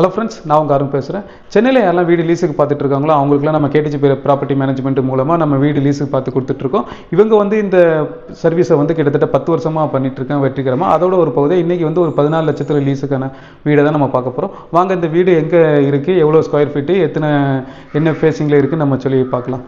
Hello friends நான் உங்கள் அருண் பேசுகிறேன் சென்னையில் யாரெல்லாம் வீடு லீஸுக்கு பார்த்துட்டு இருக்காங்களோ அவங்களுக்குலாம் நம்ம கேடிஜி ப்ராப்பர்ட்டி மேனேஜ்மெண்ட் மூலமாக நம்ம வீடு லீஸுக்கு பார்த்து கொடுத்துட்ருக்கோம். இவங்க வந்து இந்த சர்வீஸை வந்து கிட்டத்தட்ட பத்து வருஷமாக பண்ணிட்டுருக்கேன் வெற்றிகரமாக அதோட ஒரு பகுதியை இன்றைக்கி வந்து ஒரு பதினாலு லட்சத்தில் லீஸுக்கான வீடை தான் நம்ம பார்க்க போகிறோம் வாங்க இந்த வீடு எங்கே இருக்குது எவ்வளோ ஸ்கொயர் ஃபீட்டு எத்தனை என்ன ஃபேஸிங்கில் இருக்குதுன்னு நம்ம சொல்லி பார்க்கலாம்.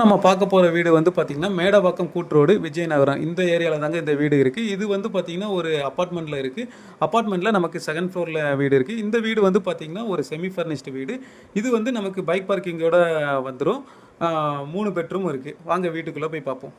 நம்ம பார்க்க போகிற வீடு வந்து பார்த்திங்கன்னா மேடவாக்கம் கூட்ரோடு விஜயநகரம். இந்த ஏரியாவில் தாங்க இந்த வீடு இருக்குது இது வந்து பார்த்திங்கன்னா ஒரு அப்பார்ட்மெண்ட்டில் இருக்குது அப்பார்ட்மெண்ட்டில் நமக்கு செகண்ட் ஃப்ளோரில் வீடு இருக்குது இந்த வீடு வந்து பார்த்திங்கன்னா ஒரு செமி ஃபர்னிஷ்டு வீடு. இது வந்து நமக்கு பைக் பார்க்கிங்கோட வந்துடும் மூணு பெட்ரூம் இருக்குது வாங்க வீட்டுக்குள்ளே போய் பார்ப்போம்.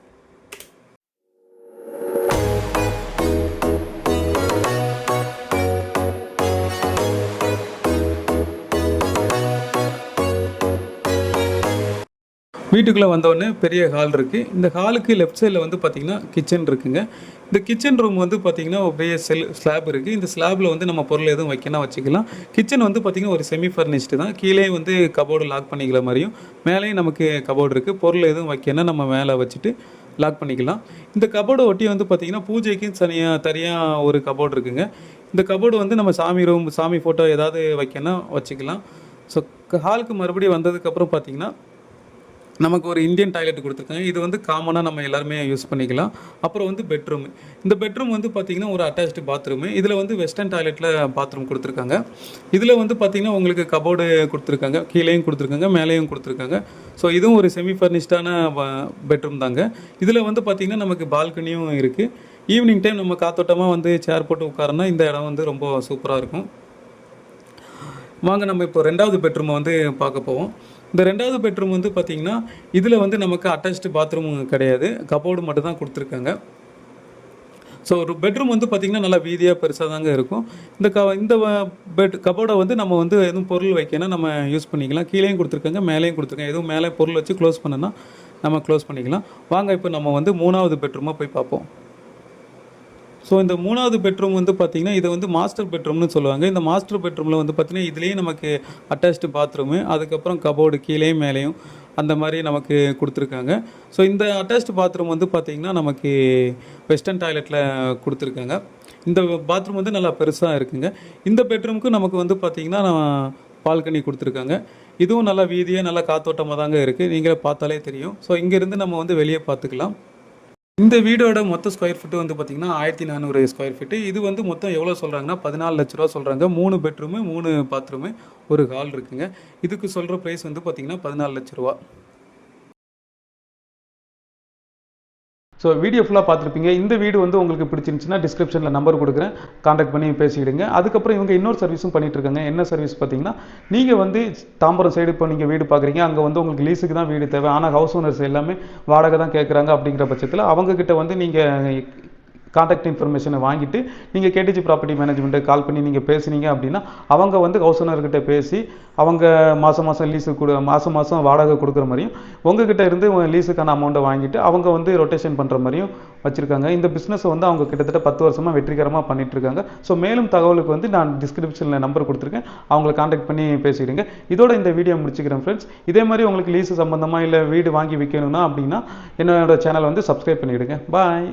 வீட்டுக்குள்ளே வந்தோடனே பெரிய ஹால் இருக்குது இந்த ஹாலுக்கு லெஃப்ட் சைடில் வந்து பார்த்திங்கன்னா கிச்சன் இருக்குங்க. இந்த கிச்சன் ரூம் வந்து பார்த்திங்கன்னா பெரிய செல் ஸ்லாப் இருக்குது இந்த ஸ்லாபில் வந்து நம்ம பொருள் எதுவும் வைக்கணும் வச்சுக்கலாம். கிச்சன் வந்து பார்த்திங்கன்னா ஒரு செமி ஃபர்னிஷ்டு தான். கீழே வந்து கபோர்டு லாக் பண்ணிக்கிற மாதிரியும் மேலேயும் நமக்கு கபோர்டு இருக்குது பொருள் எதுவும் வைக்கணும் நம்ம மேலே வச்சுட்டு லாக் பண்ணிக்கலாம். இந்த கபோர்டை ஒட்டி வந்து பார்த்திங்கன்னா பூஜைக்கு தனியாக தனியாக ஒரு கபோர்டு இருக்குங்க. இந்த கபோர்டு வந்து நம்ம சாமி ரூம் சாமி ஃபோட்டோ ஏதாவது வைக்கணும் வச்சுக்கலாம். ஸோ ஹாலுக்கு மறுபடியும் வந்ததுக்கப்புறம் பார்த்திங்கன்னா நமக்கு ஒரு இந்தியன் டாய்லெட் கொடுத்துருக்காங்க. இது வந்து காமனாக நம்ம எல்லாருமே யூஸ் பண்ணிக்கலாம். அப்புறம் வந்து பெட்ரூம் இந்த பெட்ரூம் வந்து பார்த்திங்கன்னா ஒரு அட்டாச்டு பாத்ரூமு இதில் வந்து வெஸ்டர்ன் டாய்லெட்டில் பாத்ரூம் கொடுத்துருக்காங்க. இதில் வந்து பார்த்திங்கன்னா உங்களுக்கு கபோர்டு கொடுத்துருக்காங்க. கீழேயும் கொடுத்துருக்காங்க மேலேயும் கொடுத்துருக்காங்க. ஸோ இதுவும் ஒரு செமி ஃபர்னிஷ்டான பெட்ரூம் தாங்க. இதில் வந்து பார்த்திங்கன்னா நமக்கு பால்கனியும் இருக்குது ஈவினிங் டைம் நம்ம காத்தோட்டமாக வந்து சேர் போட்டு உட்காரனா இந்த இடம் வந்து ரொம்ப சூப்பராக இருக்கும். வாங்க நம்ம இப்போ ரெண்டாவது பெட்ரூமை வந்து பார்க்க போவோம். இந்த ரெண்டாவது பெட்ரூம் வந்து பார்த்திங்கன்னா இதில் வந்து நமக்கு அட்டாச்டு பாத்ரூம் கிடையாது. கபோர்டு மட்டும் தான் கொடுத்துருக்காங்க. ஸோ ஒரு பெட்ரூம் வந்து பார்த்திங்கன்னா நல்லா வீதியாக பெருசாக தாங்க இருக்கும். இந்த க இந்த பெட் கபோர்டை வந்து நம்ம வந்து எதுவும் பொருள் வைக்கணும் நம்ம யூஸ் பண்ணிக்கலாம். கீழேயும் கொடுத்துருக்காங்க மேலேயும் கொடுத்துருக்காங்க. எதுவும் மேலே பொருள் வச்சு க்ளோஸ் பண்ணனா நம்ம க்ளோஸ் பண்ணிக்கலாம். வாங்க இப்போ நம்ம வந்து மூணாவது பெட்ரூமாக போய் பார்ப்போம். ஸோ இந்த மூணாவது பெட்ரூம் வந்து பார்த்திங்கன்னா இதை வந்து மாஸ்டர் பெட்ரூம்னு சொல்லுவாங்க. இந்த மாஸ்டர் பெட்ரூமில் வந்து பார்த்திங்கன்னா இதுலேயும் நமக்கு அட்டாச்டு பாத்ரூமு அதுக்கப்புறம் கபோர்டு கீழேயும் மேலேயும் அந்த மாதிரி நமக்கு கொடுத்துருக்காங்க. ஸோ இந்த அட்டாச்டு பாத்ரூம் வந்து பார்த்திங்கன்னா நமக்கு வெஸ்டர்ன் டாய்லெட்டில் கொடுத்துருக்காங்க. இந்த பாத்ரூம் வந்து நல்லா பெருசாக இருக்குங்க. இந்த பெட்ரூமுக்கு நமக்கு வந்து பார்த்திங்கன்னா பால்கனி கொடுத்துருக்காங்க. இதுவும் நல்லா வீதியாக நல்லா காத்தோட்டமாக தாங்க இருக்குது நீங்களே பார்த்தாலே தெரியும். ஸோ இங்கேருந்து நம்ம வந்து வெளியே பார்த்துக்கலாம். இந்த வீடோட மொத்த ஸ்கொயர் ஃபீட்டு வந்து பார்த்திங்கன்னா ஆயிரத்தி நானூறு ஸ்கொயர் ஃபீட்டு இது வந்து மொத்தம் எவ்வளோ சொல்கிறாங்கன்னா பதினாலு லட்ச ரூபா சொல்கிறாங்க மூணு பெட்ரூமு மூணு பாத்ரூமு ஒரு ஹால் இருக்குங்க. இதுக்கு சொல்கிற ப்ரைஸ் வந்து பார்த்திங்கன்னா பதினாலு லட்ச ரூபா. ஸோ வீடியோ ஃபுல்லாக பார்த்துருப்பீங்க. இந்த வீடு வந்து உங்களுக்கு பிடிச்சிருந்துச்சுன்னா டிஸ்கிரிப்ஷனில் நம்பர் கொடுக்குறேன். காண்டாக்ட் பண்ணி பேசிக்கிடுங்க. அதுக்கப்புறம் இவங்க இன்னொரு சர்வீஸும் பண்ணிகிட்ருக்காங்க என்ன சர்வீஸ் பார்த்தீங்கன்னா நீங்கள் வந்து தாம்பரம் சைடு இப்போ நீங்கள் வீடு பார்க்குறீங்க. அங்கே வந்து உங்களுக்கு லீஸுக்கு தான் வீடு தேவை. ஆனால் ஹவுஸ் ஓனர்ஸ் எல்லாமே வாடகை தான் கேட்குறாங்க அப்படிங்கிற பட்சத்தில் அவங்கக்கிட்ட வந்து நீங்கள் காண்டாக்ட் இன்ஃபர்மேஷனை வாங்கிட்டு நீங்கள் கேடிஜி ப்ராப்பர்ட்டி மேனேஜ்மெண்ட்டு கால் பண்ணி நீங்கள் பேசுனீங்க அப்படின்னா அவங்க வந்து ஹவுஸ் ஓனர்கிட்ட பேசி அவங்க மாதம் மாதம் லீஸு கொடு மாதம் மாதம் வாடகை கொடுக்குற மாதிரியும் உங்ககிட்ட இருந்து லீஸுக்கான அமௌண்ட்டை வாங்கிட்டு அவங்க வந்து ரொட்டேஷன் பண்ணுற மாதிரியும் வச்சுருக்காங்க. இந்த பிஸ்னஸை வந்து அவங்க கிட்டத்தட்ட பத்து வருஷமாக வெற்றிகரமாக பண்ணிட்டு இருக்காங்க. ஸோ மேலும் தகவலுக்கு வந்து நான் டிஸ்கிரிப்ஷனில் நம்பர் கொடுத்துருக்கேன். அவங்களை காண்டாக்ட் பண்ணி பேசிடுங்க. இதோட இந்த வீடியோ முடிச்சுக்கிறேன் ஃப்ரெண்ட்ஸ் இதே மாதிரி உங்களுக்கு லீஸு சம்மந்தமாக இல்லை வீடு வாங்கி விற்கணும்னா அப்படின்னா என்னோட சேனலை வந்து சப்ஸ்கிரைப் பண்ணிவிடுங்க பாய்